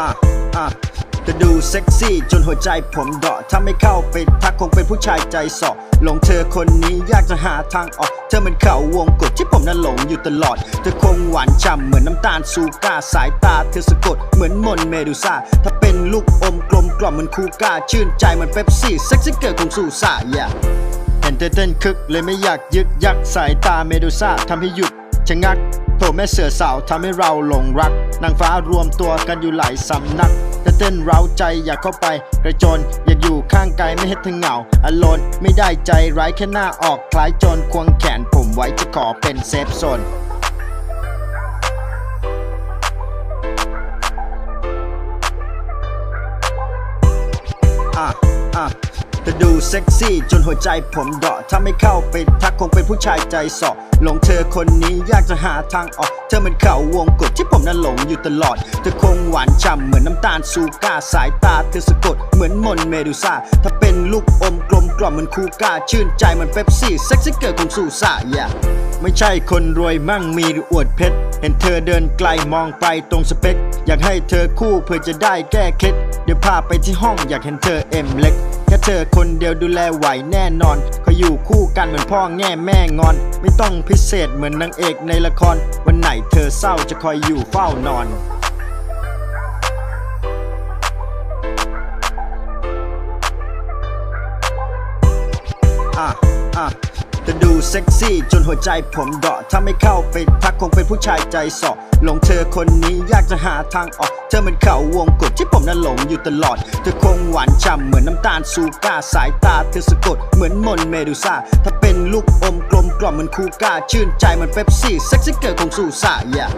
อะอะจะดูเซ็กซี่จนหัวใจผมเดาะถ้าไม่เข้าไปทักคงเป็นผู้ชายใจสอหลงเธอคนนี้ยากจะหาทางออก เธอเหมือนเขาวงกดที่ผมนั้นหลงอยู่ตลอด เธอคงหวานฉ่ำเหมือนน้ำตาลซูก้าสายตาเธอสะกดเหมือนมนต์เมดูซ่าถ้าเป็นลูกอมกลมกล่อมเหมือนคูก้า ชื่นใจเหมือนเป๊ปซี่เซ็กซี่เกิร์ลของซูซ่าอย่าเห็นเธอเต้นคึกเลยไม่อยากยึกยักสายตาเมดูซ่าทำให้หยุดชะงัก โถแม่เสือสาวทำให้เราหลงรัก นางฟ้ารวมตัวกันอยู่หลายสำนักเธอเต้นเร้าใจอยากเข้าไป กระโจนอยากอยู่ข้างกายไม่ให้เธอเหงาอโลนไม่ได้ใจร้ายแค่หน้าออกคล้ายจรควงแขนผมไว้จะขอเป็นเซฟโซนอะอะ จะดูเซ็กซี่จนหัวใจผมเดาะถ้าไม่เข้าไปทักคงเป็นผู้ชายใจสอหลงเธอคนนี้ยากจะหาทางออก เธอเหมือนเขาวงกดที่ผมนั้นหลงอยู่ตลอด เธอคงหวานฉ่ำเหมือนน้ำตาลซูก้าสายตาเธอสะกดเหมือนมนเมดูซ่าถ้าเป็นลูกอมกลมกล่อมเหมือนคูก้า ชื่นใจเหมือนเป๊ปซี่เซ็กซี่เกิร์ลของซูซ่าอย่าไม่ใช่คนรวยมั่งมีหรืออวดเพชรเห็นเธอเดินไกลมองไปตรงสเปค อยากให้เธอคู่เพื่อจะได้แก้เคล็ดเดี๋ยวพาไปที่ห้องอยากเห็นเธอเอ็มเล็ก แค่เธอคนเดียวดูแลไหวแน่นอนเขาอยู่คู่กันเหมือนพ่อแง่แม่งอน ไม่ต้องพิเศษเหมือนนางเอกในละคร วันไหนเธอเศร้าจะคอยอยู่เฝ้านอนอะอะ เซ็กซี่ จนหัวใจผมเดาะถ้าไม่เข้าไปทักคงเป็นผู้ชายใจสอหลงเธอคนนี้ยากจะหาทางออก เธอเหมือนเขาวงกดที่ผมนั้นหลงอยู่ตลอด เธอคงหวานฉ่ำเหมือนน้ำตาลซูก้าสายตาเธอสะกดเหมือนมนเมดูซ่าถ้าเป็นลูกอมกลมกล่อมเหมือนคูก้า ชื่นใจเหมือนเป๊ปซี่เซ็กซี่เกิร์ลของซูซ่าอย่า